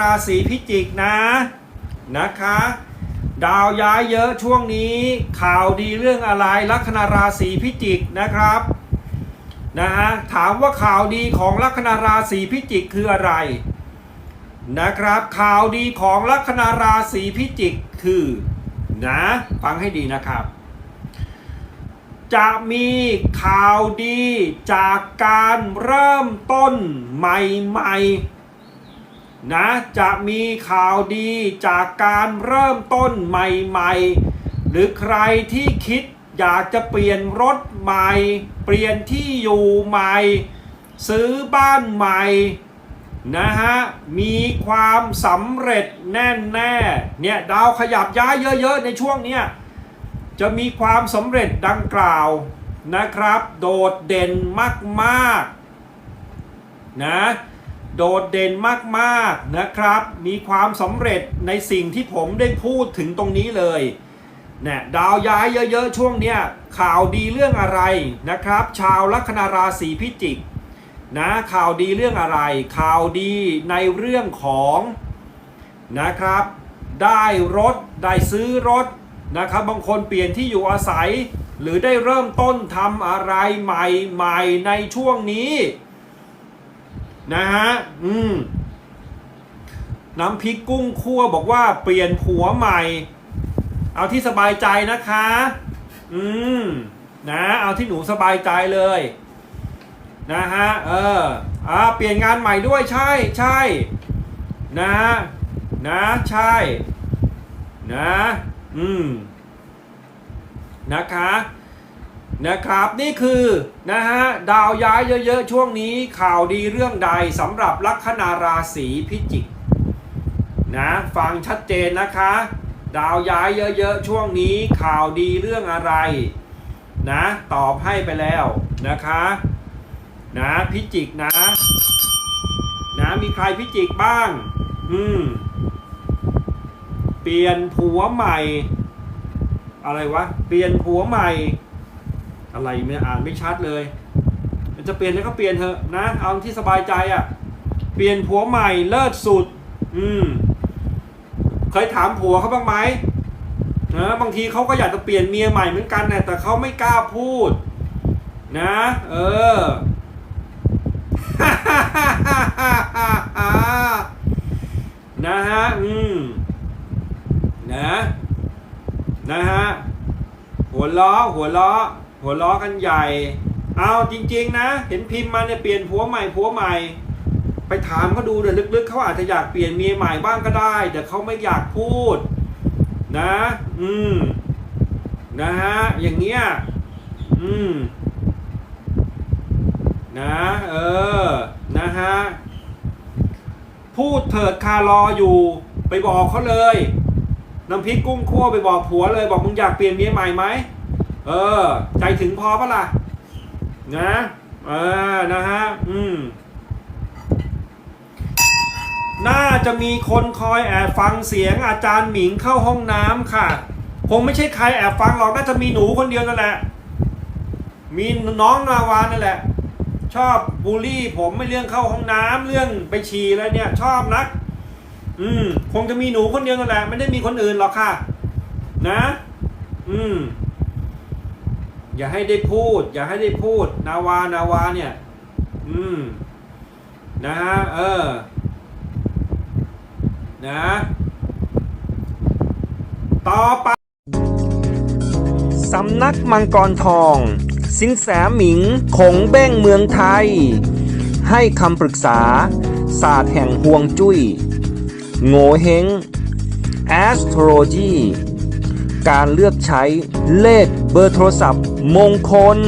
ราศีพิจิกนะนะคะ ดาวย้ายเยอะช่วงนี้ข่าวดีเรื่องอะไรลัคนาราศีพิจิกนะครับนะฮะถามว่าข่าวดีของลัคนาราศีพิจิกคืออะไรนะครับ ข่าวดีของลัคนาราศีพิจิกคือนะฟังให้ดีนะครับ จะมีข่าวดีจากการเริ่มต้นใหม่ๆ นะจะมีข่าวดีจากการเริ่มต้นใหม่ๆ หรือใครที่คิดอยากจะเปลี่ยนรถใหม่ เปลี่ยนที่อยู่ใหม่ ซื้อบ้านใหม่นะฮะมีความสำเร็จแน่แน่ๆเนี่ยดาวขยับย้ายเยอะๆ ในช่วงเนี้ยจะมีความสำเร็จดังกล่าวนะครับ โดดเด่นมากๆนะ โดดเด่นมากๆนะครับ มีความสำเร็จในสิ่งที่ผมได้พูดถึงตรงนี้เลยเนี่ยดาวย้ายเยอะๆ ช่วงเนี้ยข่าวดีเรื่องอะไรนะครับ ชาวลัคนาราศีพิจิกนะข่าวดีเรื่องอะไร ข่าวดีในเรื่องของนะครับ ได้รถได้ซื้อรถนะครับ บางคนเปลี่ยนที่อยู่อาศัย หรือได้เริ่มต้นทำอะไรใหม่ๆในช่วงนี้ นะฮะ อืม น้ำพริกกุ้งคั่วบอกว่าเปลี่ยนผัวใหม่ เอาที่สบายใจนะคะ อืม นะ เอาที่หนูสบายใจเลย นะฮะ เออ อ่า เปลี่ยนงานใหม่ด้วยใช่ใช่ นะ นะ ใช่ นะ อืม นะคะ นะครับนี่คือนะฮะดาวย้ายเยอะๆช่วงนี้ข่าวดีเรื่องใดสำหรับลัคนาราศีพิจิกนะฟังชัดเจนนะคะ ดาวย้ายเยอะๆช่วงนี้ข่าวดีเรื่องอะไรนะตอบให้ไปแล้วนะคะนะพิจิกนะนะมีใครพิจิกบ้างอืมเปลี่ยนผัวใหม่ อะไรวะ เปลี่ยนผัวใหม่ อะไรไม่อ่านไม่ชัดเลย มันจะเปลี่ยนแล้วก็เปลี่ยนเถอะนะ เอาที่สบายใจอะ่ะ เปลี่ยนผัวใหม่เลิศสุด อืม เคยถามผัวเขาบ้างไหมนะบางทีเขาก็อยากจะเปลี่ยนเมียใหม่เหมือนกันนะแต่เขาไม่กล้าพูด นะ เออนะฮะ อืม นะ นะฮะ หัวล้อหัวล้อ หัวล้อกันใหญ่ เอาจริง ๆ นะ เห็นพิมพ์มาเนี่ยเปลี่ยนผัวใหม่ผัวใหม่ ไปถามเขาดูเดี๋ยวลึกๆเขาอาจจะอยากเปลี่ยนเมียใหม่บ้างก็ได้ แต่เขาไม่อยากพูด นะ อืม นะฮะ อย่างเงี้ย อืม นะ เออ นะฮะ พูดเถิดคารออยู่ ไปบอกเขาเลยน้ำพริกกุ้งคั่วไปบอกผัวเลย บอกมึงอยากเปลี่ยนเมียใหม่ไหม เออ ใจถึงพอปะล่ะ นะ เออ นะฮะ อืม น่าจะมีคนคอยแอบฟังเสียงอาจารย์หมิงเข้าห้องน้ำค่ะ คงไม่ใช่ใครแอบฟังหรอก น่าจะมีหนูคนเดียวนั่นแหละ มีน้องนาวานั่นแหละ ชอบบูลลี่ผมไม่เรื่องเข้าห้องน้ำเรื่องไปฉี่แล้วเนี่ย ชอบนัก อืม คงจะมีหนูคนเดียวนั่นแหละ ไม่ได้มีคนอื่นหรอกค่ะ นะ อืม อย่าให้ได้พูด อย่าให้ได้พูด นาวานาวาเนี่ย อืม นะฮะ เออ นะ ต่อไป สำนักมังกรทอง สินแสหมิงคงเบ้งเมืองไทย ให้คำปรึกษา ศาสตร์แห่งห่วงจุย้ย โงเฮง astrology การเลือกใช้เลข เบอร์โทรศัพท์มงคล